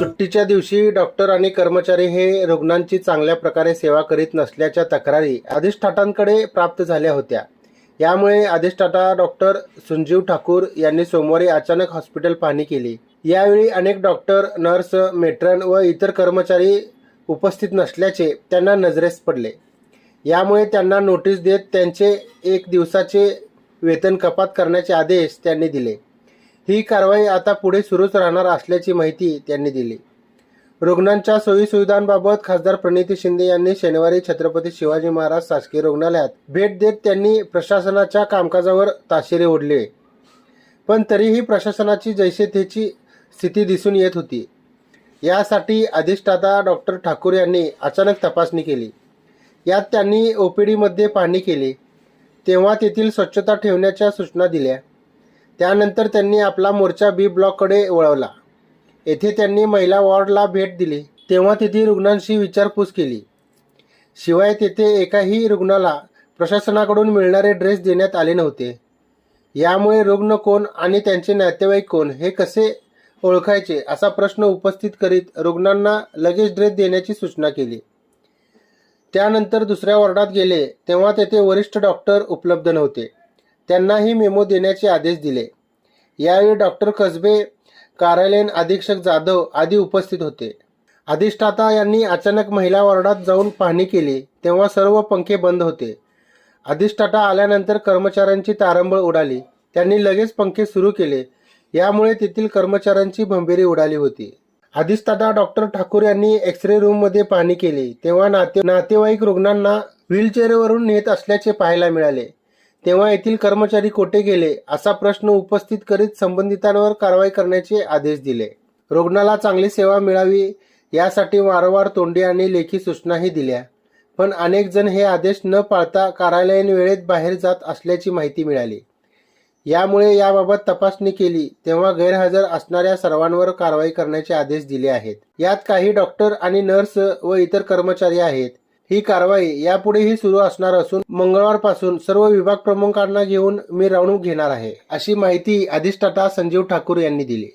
सुट्टीच्या दिवशी डॉक्टर आणि कर्मचारी हे रुग्णांची चांगल्या प्रकारे सेवा करीत नसल्याच्या तक्रारी अधिष्ठातांकडे प्राप्त झाल्या होत्या. यामुळे अधिष्ठाता डॉक्टर संजीव ठाकूर यांनी सोमवारी अचानक हॉस्पिटल पाहणी केली. यावेळी अनेक डॉक्टर नर्स मेट्रन व इतर कर्मचारी उपस्थित नसल्याचे त्यांना नजरेस पडले. यामुळे त्यांना नोटीस देत त्यांचे एक दिवसाचे वेतन कपात करण्याचे आदेश त्यांनी दिले. ही कारवाई आता पुढे सुरूच राहणार असल्याची माहिती त्यांनी दिली. रुग्णांच्या सोयीसुविधांबाबत खासदार प्रणिती शिंदे यांनी शनिवारी छत्रपती शिवाजी महाराज शासकीय रुग्णालयात भेट देत त्यांनी प्रशासनाच्या कामकाजावर ताशेरे ओढले. पण तरीही प्रशासनाची जैसेतेची स्थिती दिसून येत होती. यासाठी अधिष्ठाता डॉक्टर ठाकूर यांनी अचानक तपासणी केली. यात त्यांनी ओपीडीमध्ये पाहणी केली. तेव्हा तेथील स्वच्छता ठेवण्याच्या सूचना दिल्या. त्यानंतर त्यांनी आपला मोर्चा बी ब्लॉककडे वळवला. येथे त्यांनी महिला वॉर्डला भेट दिली. तेव्हा तेथील रुग्णांशी विचारपूस केली. शिवाय तेथे एकाही रुग्णाला प्रशासनाकडून मिळणारे ड्रेस देण्यात आले नव्हते. यामुळे रुग्ण कोण आणि त्यांचे नातेवाईक कोण हे कसे ओळखायचे असा प्रश्न उपस्थित करीत रुग्णांना लगेच ड्रेस देण्याची सूचना केली. त्यानंतर दुसऱ्या वॉर्डात गेले. तेव्हा तेथे वरिष्ठ डॉक्टर उपलब्ध नव्हते. त्यांनाही मेमो देण्याचे आदेश दिले. यावेळी डॉक्टर कसबे कार्यालयीन अधीक्षक जाधव आदी उपस्थित होते. अधिष्ठाता यांनी अचानक महिला वॉर्डात जाऊन पाहणी केली तेव्हा सर्व पंखे बंद होते. अधिष्ठाता आल्यानंतर कर्मचाऱ्यांची तारंबळ उडाली. त्यांनी लगेच पंखे सुरू केले. यामुळे तेथील कर्मचाऱ्यांची भंबेरी उडाली होती. अधिष्ठाता डॉक्टर ठाकूर यांनी एक्सरे रूममध्ये पाहणी केली तेव्हा नाते नातेवाईक रुग्णांना व्हीलचेअरवरून नेत असल्याचे पाहायला मिळाले. तेव्हा येथील कर्मचारी कोठे गेले असा प्रश्न उपस्थित करीत संबंधितांवर कारवाई करण्याचे आदेश दिले. रुग्णाला चांगली सेवा मिळावी यासाठी वारंवार तोंडी आणि लेखी सूचनाही दिल्या. पण अनेक जण हे आदेश न पाळता कार्यालयीन वेळेत बाहेर जात असल्याची माहिती मिळाली. यामुळे याबाबत तपासणी केली तेव्हा गैरहजर असणाऱ्या सर्वांवर कारवाई करण्याचे आदेश दिले आहेत. यात काही डॉक्टर आणि नर्स व इतर कर्मचारी आहेत. ही कारवाई यापुढेही सुरू असणार असून मंगळवारपासून सर्व विभाग प्रमुखांना घेऊन मी रावणूक घेणार आहे अशी माहिती अधिष्ठाता संजीव ठाकूर यांनी दिली.